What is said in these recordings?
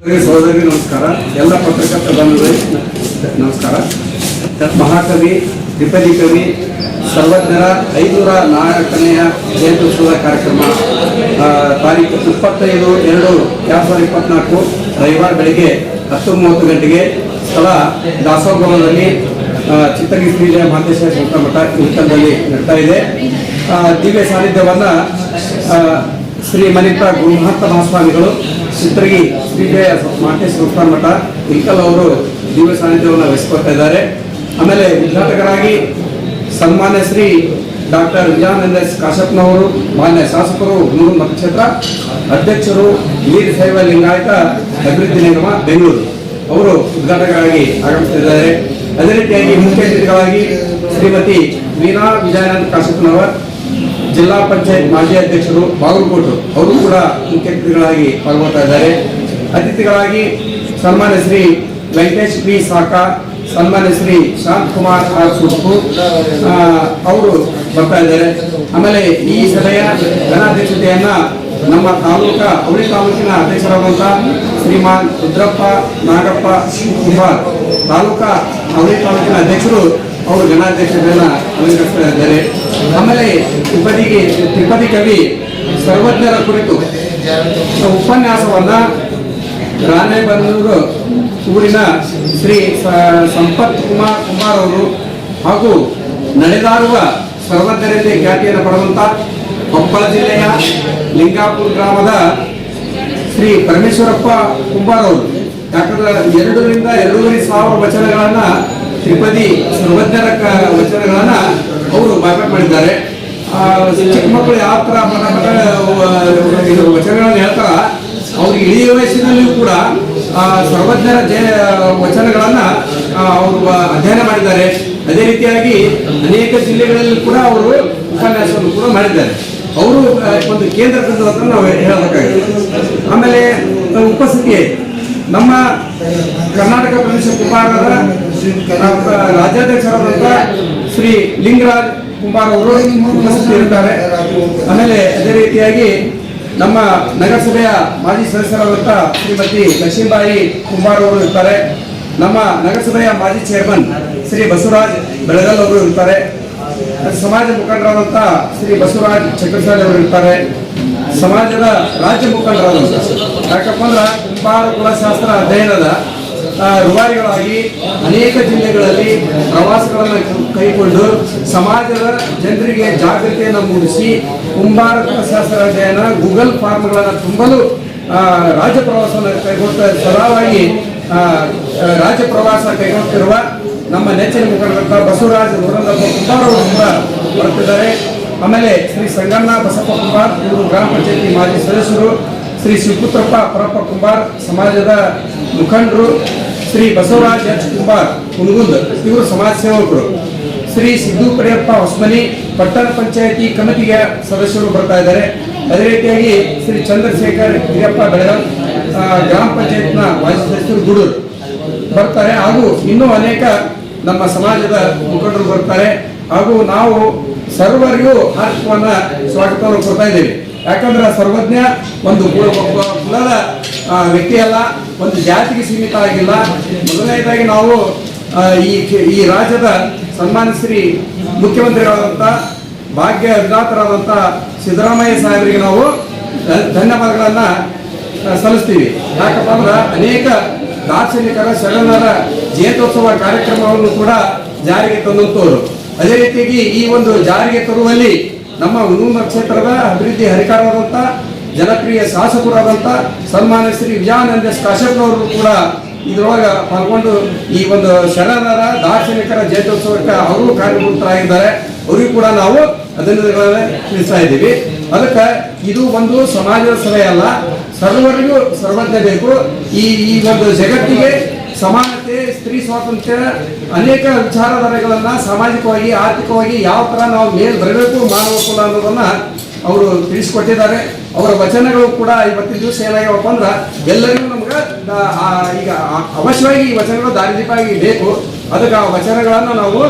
ಸಹೋದರಿ ನಮಸ್ಕಾರ. ಎಲ್ಲ ಪತ್ರಕರ್ತ ಬಂಧುಗಳಿಗೆ ನಮಸ್ಕಾರ. ಮಹಾಕವಿ ದ್ವಿಪದಿ ಕವಿ, ಸರ್ವಜ್ಞರ ಐನೂರ ನಾಲ್ಕನೆಯ ಜಯಂತ್ಯುತ್ಸವದ ಕಾರ್ಯಕ್ರಮ ತಾರೀಕು ಇಪ್ಪತ್ತೈದು, ಎರಡು ಎರಡು ಸಾವಿರದ ಇಪ್ಪತ್ನಾಲ್ಕು, ರವಿವಾರ ಬೆಳಿಗ್ಗೆ ಹತ್ತು ಮೂವತ್ತು ಗಂಟೆಗೆ ಸ್ಥಳ ದಾಸೋಭವನದಲ್ಲಿ ಚಿತ್ತಗಿ ಚಿತ್ತಗಿರಿ ಶ್ರೀ ಜಯ ಮಹಾಂತೇಶ್ವರ ಸಂತಮಠ ನಡ್ತಾ ನಡೀತಾ ಇದೆ. ದಿವ್ಯ ಸಾನ್ನಿಧ್ಯವನ್ನು ಶ್ರೀ ಮನಿತಾ ಗುರುಮಹಂತ ಮಹಾಸ್ವಾಮಿಗಳು ಚಿತ್ರಗಿ ಶ್ರೀಜಯ ಮಾಟೇಶ್ ಸಂಸ್ಥಾನ ಮಠ ಇಲ್ಕಲ್ ಅವರು ದಿವ್ಯ ಸಾನ್ನಿಧ್ಯವನ್ನು ವಹಿಸಿಕೊಡ್ತಾ ಇದ್ದಾರೆ. ಆಮೇಲೆ ಉದ್ಘಾಟಕರಾಗಿ ಸನ್ಮಾನ್ಯ ಶ್ರೀ ಡಾಕ್ಟರ್ ವಿಜಯಾನಂದ ಎಸ್ ಕಾಶಪ್ಪನವರು ಮಾನ್ಯ ಶಾಸಕರು ಹುಣೂರು ಮತಕ್ಷೇತ್ರ ಅಧ್ಯಕ್ಷರು ವೀರಶೈವ ಲಿಂಗಾಯತ ಅಭಿವೃದ್ಧಿ ನಿಗಮ ಬೆಂಗಳೂರು. ಅವರು ಉದ್ಘಾಟಕರಾಗಿ ಆಗಮಿಸುತ್ತಿದ್ದಾರೆ ಅದೇ ರೀತಿಯಾಗಿ ಮುಖ್ಯ ಅತಿಥಿಗಳಾಗಿ ಶ್ರೀಮತಿ ವೀಣಾ ವಿಜಯಾನಂದ ಕಾಶಪ್ಪನವರ್ ಜಿಲ್ಲಾ ಪಂಚಾಯತ್ ಮಾಜಿ ಅಧ್ಯಕ್ಷರು ಬಾಗಲಕೋಟು, ಅವರು ಕೂಡ ಮುಖ್ಯ ಅತಿಥಿಗಳಾಗಿ ಪಾಲ್ಗೊಳ್ತಾ ಇದ್ದಾರೆ. ಅತಿಥಿಗಳಾಗಿ ಸನ್ಮಾನ್ಯ ಶ್ರೀ ವೆಂಕಟೇಶ್ ಪಿ ಸಾಕಾ, ಸನ್ಮಾನ್ಯ ಶ್ರೀ ಶಾಂತ್ ಕುಮಾರ್ ಆರ್ ಸುರ್ಪು ಅವರು ಬರ್ತಾ ಇದ್ದಾರೆ. ಆಮೇಲೆ ಈ ಸಭೆಯ ಜನಾಧ್ಯಕ್ಷತೆಯನ್ನ ನಮ್ಮ ತಾಲೂಕ, ಅವಳಿ ತಾಲೂಕಿನ ಅಧ್ಯಕ್ಷರಾದಂಥ ಶ್ರೀಮಾನ್ ರುದ್ರಪ್ಪ ನಾಗಪ್ಪ ಕುಮಾರ್, ತಾಲೂಕಾ, ಅವಳಿ ತಾಲೂಕಿನ ಅಧ್ಯಕ್ಷರು ಅವರು ಗಣಾಧ್ಯಕ್ಷರನ್ನ ಅಲಂಕರಿಸ್ತಾ ಇದ್ದಾರೆ. ಆಮೇಲೆ ತಿಪ್ಪದಿಗೆ ತ್ರಿಪದಿ ಕವಿ ಸರ್ವಜ್ಞರ ಕುರಿತು ಉಪನ್ಯಾಸವನ್ನ ರಾಣೆಬೆನ್ನೂರು ಊರಿನ ಶ್ರೀ ಸಂಪತ್ ಕುಮಾರ್ ಕುಮಾರ್ ಅವರು ಹಾಗೂ ನಡೆದಾಡುವ ಸರ್ವಜ್ಞರಲ್ಲಿ ಖ್ಯಾತಿಯನ್ನು ಪಡೆದಂತ ಕೊಪ್ಪಳ ಜಿಲ್ಲೆಯ ಲಿಂಗಾಪುರ ಗ್ರಾಮದ ಶ್ರೀ ಪರಮೇಶ್ವರಪ್ಪ ಕುಂಬಾರ್ ಅವರು. ಯಾಕಂದ್ರೆ ಎರಡರಿಂದ ಎರಡೂವರೆ ಸಾವಿರ ವಚನಗಳನ್ನ ತ್ರಿಪದಿ ಸರ್ವಜ್ಞರ ವಚನಗಳನ್ನ ಅವರು ಬಾಯ್ಪಾಟ್ ಮಾಡಿದ್ದಾರೆ. ಚಿಕ್ಕ ಮಕ್ಕಳು ಯಾವ ತರ ವಚನಗಳನ್ನ ಹೇಳ್ತಾರ ಅವ್ರಿಗೆ ಇಳಿಯ ವಯಸ್ಸಿನಲ್ಲಿಯೂ ಕೂಡ ಆ, ಸರ್ವಜ್ಞರ ಜಯ ವಚನಗಳನ್ನ ಅವರು ಅಧ್ಯಯನ ಮಾಡಿದ್ದಾರೆ. ಅದೇ ರೀತಿಯಾಗಿ ಅನೇಕ ಜಿಲ್ಲೆಗಳಲ್ಲಿ ಕೂಡ ಅವರು ಉಪನ್ಯಾಸವನ್ನು ಕೂಡ ಮಾಡಿದ್ದಾರೆ. ಅವರು ಒಂದು ಕೇಂದ್ರ ಅಂತ ನಾವು ಹೇಳಬೇಕಾಗಿದೆ. ಆಮೇಲೆ ಉಪಸ್ಥಿತಿ ಉಪಸ್ಥಿತಿ ನಮ್ಮ ಕರ್ನಾಟಕ ಪ್ರದೇಶ ಆ, ರಾಜ್ಯಾಧ್ಯಕ್ಷರಾದಂಥ ಶ್ರೀ ಲಿಂಗರಾಜ್ ಕುಂಬಾರ್ ಅವರು ಇರುತ್ತಾರೆ. ಆಮೇಲೆ ಅದೇ ರೀತಿಯಾಗಿ ನಮ್ಮ ನಗರಸಭೆಯ ಮಾಜಿ ಸದಸ್ಯರಾದಂಥ ಶ್ರೀಮತಿ ಲಕ್ಷ್ಮೀಬಾಯಿ ಕುಂಬಾರ್ ಅವರು ಇರ್ತಾರೆ. ನಮ್ಮ ನಗರಸಭೆಯ ಮಾಜಿ ಚೇರ್ಮನ್ ಶ್ರೀ ಬಸವರಾಜ್ ಬೆಳಗಲ್ ಅವರು ಇರ್ತಾರೆ. ಸಮಾಜ ಮುಖಂಡರಾದಂಥ ಶ್ರೀ ಬಸವರಾಜ್ ಚಕ್ರಸಾಲಿ ಅವರು ಇರ್ತಾರೆ. ಸಮಾಜದ ರಾಜ್ಯ ಮುಖಂಡರಾದಂಥ ಯಾಕಪ್ಪ ಅಂದ್ರೆ ಕುಂಬಾರ ಕುಲಶಾಸ್ತ್ರ ಅಧ್ಯಯನದ ರೂವಾರಿಗಳಾಗಿ ಅನೇಕ ಜಿಲ್ಲೆಗಳಲ್ಲಿ ಪ್ರವಾಸಗಳನ್ನು ಕೈಗೊಂಡು ಸಮಾಜದ ಜನರಿಗೆ ಜಾಗೃತಿಯನ್ನು ಮೂಡಿಸಿ ಕುಂಬಾರ ಕುಲಶಾಸ್ತ್ರ ಅಧ್ಯಯನ, ಗೂಗಲ್ ಫಾರ್ಮ್ಗಳನ್ನು ತುಂಬಲು ರಾಜ್ಯ ಪ್ರವಾಸವನ್ನು ಕೈಗೊಳ್ತಾ ಸದಾವಾಗಿ ರಾಜ್ಯ ಪ್ರವಾಸ ಕೈಗೊಳ್ತಿರುವ ನಮ್ಮ ನೆಚ್ಚಿನ ಮುಖಂಡರಂತ ಬಸವರಾಜ್ ವರದಪ್ಪ ಕುಂಬಾರವರು ಕೂಡ ಬರ್ತಿದ್ದಾರೆ. ಆಮೇಲೆ ಶ್ರೀ ಸಂಗಣ್ಣ ಬಸಪ್ಪ ಕುಂಬಾರ್ ಇವರು ಗ್ರಾಮ ಪಂಚಾಯತಿ ಮಾಜಿ ಸದಸ್ಯರು, ಶ್ರೀ ಶಿವಪುತ್ರಪ್ಪ ಪರಪ್ಪ ಕುಂಬಾರ್, ಸಮಾಜದ ಮುಖಂಡರು, ಶ್ರೀ ಬಸವರಾಜ್ ಎಚ್ ಕುಂಬಾರ್ ಹುನಗುಂದ್ ಇವರು ಸಮಾಜ ಸೇವಕರು. ಶ್ರೀ ಸಿದ್ದು ಕಡೆಯಪ್ಪ ಹೊಸಮನಿ, ಪಟ್ಟಣ ಪಂಚಾಯತಿ ಕಮಿಟಿಗೆ ಸದಸ್ಯರು ಬರ್ತಾ ಇದ್ದಾರೆ. ಅದೇ ರೀತಿಯಾಗಿ ಶ್ರೀ ಚಂದ್ರಶೇಖರ್ ಹಿರಿಯಪ್ಪ ಬೆಳಗಾಂ ಗ್ರಾಮ ಪಂಚಾಯತ್ನ ಮಾಜಿ ಸದಸ್ಯರು ಗುಡೂರು ಬರ್ತಾರೆ. ಹಾಗೂ ಇನ್ನೂ ಅನೇಕ ನಮ್ಮ ಸಮಾಜದ ಮುಖಂಡರು ಬರ್ತಾರೆ. ಹಾಗೂ ನಾವು ಸರ್ವರಿಗೂ ಹಾರ್ದಿಕವನ್ನ ಸ್ವಾಗತವನ್ನು ಕೊಡ್ತಾ ಇದ್ದೀವಿ ಯಾಕಂದ್ರೆ ಸರ್ವಜ್ಞ ಒಂದು ಕುಲದ ವ್ಯಕ್ತಿ ಅಲ್ಲ, ಒಂದು ಜಾತಿಗೆ ಸೀಮಿತ ಆಗಿಲ್ಲ ಮೊದಲನೇದಾಗಿ ನಾವು ಈ ಈ ರಾಜ್ಯದ ಸನ್ಮಾನ ಶ್ರೀ ಮುಖ್ಯಮಂತ್ರಿಗಳಾದಂಥ ಭಾಗ್ಯ ವಿಧಾತರಾದಂಥ ಸಿದ್ದರಾಮಯ್ಯ ಸಾಹೇಬರಿಗೆ ನಾವು ಧನ್ಯವಾದಗಳನ್ನು ಸಲ್ಲಿಸ್ತೀವಿ. ಯಾಕಪ್ಪ ಅಂದ್ರೆ ಅನೇಕ ದಾರ್ಶನಿಕರ ಶರಣರ ಜಯಂತ್ಯೋತ್ಸವ ಕಾರ್ಯಕ್ರಮವನ್ನು ಕೂಡ ಜಾರಿಗೆ ತಂದಂತವರು ಅದೇ ರೀತಿಯಾಗಿ ಈ ಒಂದು ಜಾರಿಗೆ ತರುವಲ್ಲಿ ನಮ್ಮ ಹುಣೂರು ಕ್ಷೇತ್ರದ ಅಭಿವೃದ್ಧಿ ಹರಿಕಾರರಾದಂಥ ಜನಪ್ರಿಯ ಶಾಸಕರಾದಂಥ ಸನ್ಮಾನ್ಯ ಶ್ರೀ ವಿಜಯಾನಂದ ಕಾಶ್ಯಪ್ನವರು ಕೂಡ ಇದರೊಳಗೆ ಪಾಲ್ಗೊಂಡು ಈ ಒಂದು ಶರಣರ ದಾರ್ಶನಿಕರ ಜಯಂತ್ಯೋತ್ಸವಕ್ಕೆ ಅವರು ಕಾರ್ಯಕರ್ತರಾಗಿದ್ದಾರೆ ಅವರಿಗೂ ಕೂಡ ನಾವು ಅಭಿನಂದನೆಗಳನ್ನ ತಿಳಿಸ್ತಾ ಇದ್ದೀವಿ. ಅದಕ್ಕೆ ಇದು ಒಂದು ಸಮಾಜದ ಸಭೆ ಅಲ್ಲ. ಸರ್ವರಿಗೂ ಸರ್ವಜ್ಞ ಬೇಕು. ಈ ಈ ಒಂದು ಜಗತ್ತಿಗೆ ಸಮಾನತೆ, ಸ್ತ್ರೀ ಸ್ವಾತಂತ್ರ್ಯ, ಅನೇಕ ವಿಚಾರಧಾರೆಗಳನ್ನ ಸಾಮಾಜಿಕವಾಗಿ, ಆರ್ಥಿಕವಾಗಿ ಯಾವ ತರ ನಾವು ಮೇಲ್ ಬರಬೇಕು ಮಾನವ ಕುಲ ಅನ್ನೋದನ್ನ ಅವರು ತಿಳಿಸಿಕೊಟ್ಟಿದ್ದಾರೆ. ಅವರ ವಚನಗಳು ಕೂಡ ಇವತ್ತಿನ ದಿವಸ ಏನಾಗ್ಯಾವಪ್ಪ ಅಂದ್ರ, ಎಲ್ಲರಿಗೂ ನಮ್ಗೆ ಈಗ ಅವಶ್ಯವಾಗಿ ಈ ವಚನಗಳು ದಾರಿದೀಪಾಗಿ ಬೇಕು. ಅದಕ್ಕೆ ಆ ವಚನಗಳನ್ನು ನಾವು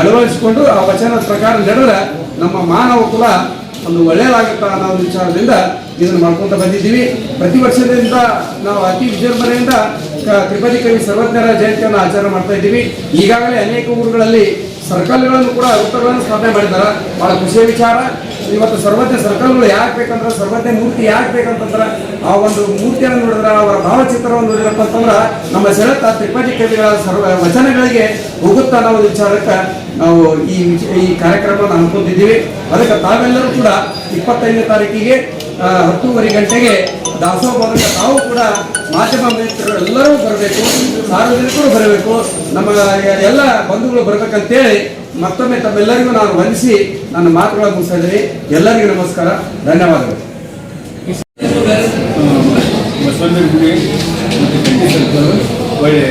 ಅಳವಡಿಸಿಕೊಂಡು, ಆ ವಚನದ ಪ್ರಕಾರ ನಡೆದ್ರೆ ನಮ್ಮ ಮಾನವ ಕುಲ ಒಂದು ಒಳ್ಳೆಯದಾಗುತ್ತಾ ಅನ್ನೋ ಒಂದು ವಿಚಾರದಿಂದ ಇದನ್ನು ಮಾಡ್ಕೊಂತ ಬಂದಿದ್ದೀವಿ. ಪ್ರತಿ ವರ್ಷದಿಂದ ನಾವು ಅತಿ ವಿಜೃಂಭಣೆಯಿಂದ ತ್ರಿಪದಿ ಕವಿ ಸರ್ವಜ್ಞರ ಜಯಂತಿಯನ್ನು ಆಚರಣೆ ಮಾಡ್ತಾ ಇದ್ದೀವಿ. ಈಗಾಗಲೇ ಅನೇಕ ಊರುಗಳಲ್ಲಿ ಸರ್ಕಲ್ಗಳನ್ನು ಕೂಡ ವೃತ್ತಗಳನ್ನು ಸ್ಥಾಪನೆ ಮಾಡಿದ್ದಾರೆ. ಬಹಳ ಖುಷಿಯ ವಿಚಾರ. ಇವತ್ತು ಸರ್ವಜ್ಞ ಸರ್ಕಲ್ಗಳು ಯಾಕೆ ಬೇಕಂದ್ರೆ, ಸರ್ವಜ್ಞ ಮೂರ್ತಿ ಯಾಕೆ ಬೇಕಂತಂದ್ರೆ, ಆ ಒಂದು ಮೂರ್ತಿಯನ್ನು ನೋಡಿದ್ರೆ ಅವರ ಭಾವಚಿತ್ರವನ್ನು ನೋಡಿದ್ರಪ್ಪ ಅಂತಂದ್ರೆ, ನಮ್ಮ ಸೆಳೆತ ತ್ರಿಪದಿ ಕವಿಗಳ ಸರ್ವ ವಚನಗಳಿಗೆ ಹೋಗುತ್ತಾ ಅನ್ನೋ ವಿಚಾರಕ್ಕೆ ನಾವು ಈ ಈ ಕಾರ್ಯಕ್ರಮವನ್ನು ಹಮ್ಮಿಕೊಂಡಿದ್ದೀವಿ. ಅದಕ್ಕೆ ತಾವೆಲ್ಲರೂ ಕೂಡ ಇಪ್ಪತ್ತೈದನೇ ತಾರೀಕಿಗೆ ಹತ್ತೂವರೆ ಗಂಟೆಗೆ ದಾಸೋಹ ಭವನಕ್ಕೆ ತಾವು ಮಾಧ್ಯಮ ಎಲ್ಲರೂ ಬರಬೇಕು, ಸಾರ್ವಜನಿಕರು ಬರಬೇಕು, ನಮ್ಮ ಎಲ್ಲ ಬಂಧುಗಳು ಬರಬೇಕಂತೇಳಿ ಮತ್ತೊಮ್ಮೆ ತಮ್ಮೆಲ್ಲರಿಗೂ ನಾನು ವಂದಿಸಿ ನನ್ನ ಮಾತುಗಳನ್ನು ಮುಗಿಸ್ತಾ ಎಲ್ಲರಿಗೂ ನಮಸ್ಕಾರ, ಧನ್ಯವಾದಗಳು. ಬಸವಂತ ಒಳ್ಳೆ